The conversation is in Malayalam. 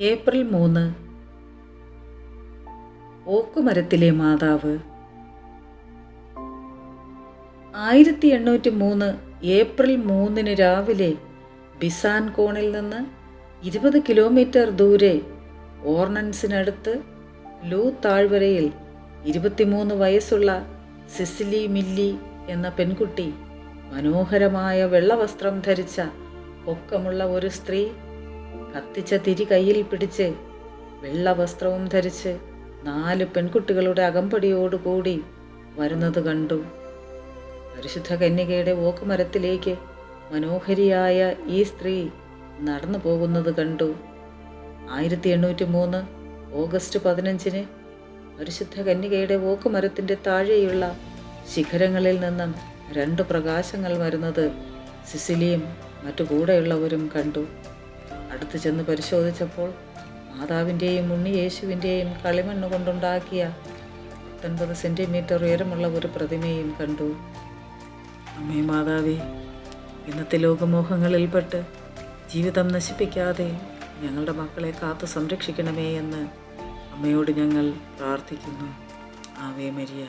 ഏപ്രിൽ മൂന്ന്. ഓക്കുമരത്തിലെ മാതാവ്. ആയിരത്തി എണ്ണൂറ്റി മൂന്ന് ഏപ്രിൽ മൂന്നിന് രാവിലെ ബിസാൻ കോണിൽ നിന്ന് ഇരുപത് കിലോമീറ്റർ ദൂരെ ഓർണൻസിനടുത്ത് ലൂ താഴ്വരയിൽ ഇരുപത്തിമൂന്ന് വയസ്സുള്ള സിസിലി മില്ലി എന്ന പെൺകുട്ടി മനോഹരമായ വെള്ളവസ്ത്രം ധരിച്ച പൊക്കമുള്ള ഒരു സ്ത്രീ കത്തിച്ച തിരി കയ്യിൽ പിടിച്ച് വെള്ള വസ്ത്രവും ധരിച്ച് നാല് പെൺകുട്ടികളുടെ അകമ്പടിയോടുകൂടി വരുന്നത് കണ്ടു. പരിശുദ്ധ കന്യകയുടെ ഓക്കുമരത്തിലേക്ക് മനോഹരിയായ ഈ സ്ത്രീ നടന്നു പോകുന്നത് കണ്ടു. ആയിരത്തി എണ്ണൂറ്റി മൂന്ന് ഓഗസ്റ്റ് പതിനഞ്ചിന് പരിശുദ്ധ കന്യകയുടെ ഓക്കുമരത്തിന്റെ താഴെയുള്ള ശിഖരങ്ങളിൽ നിന്നും രണ്ട് പ്രകാശങ്ങൾ വരുന്നത് സിസിലിയും മറ്റു കൂടെയുള്ളവരും കണ്ടു. അടുത്ത് ചെന്ന് പരിശോധിച്ചപ്പോൾ മാതാവിന്റെയും ഉണ്ണി യേശുവിന്റെയും കളിമണ്ണ് കൊണ്ടുണ്ടാക്കിയ പത്തൊൻപത് സെന്റിമീറ്റർ ഉയരമുള്ള ഒരു പ്രതിമയും കണ്ടു. അമ്മേ മാതാവേ ഇന്നത്തെ ലോകമോഹങ്ങളിൽപ്പെട്ട് ജീവിതം നശിപ്പിക്കാതെ ഞങ്ങളുടെ മക്കളെ കാത്തു സംരക്ഷിക്കണമേ എന്ന് അമ്മയോട് ഞങ്ങൾ പ്രാർത്ഥിക്കുന്നു. Ave Maria.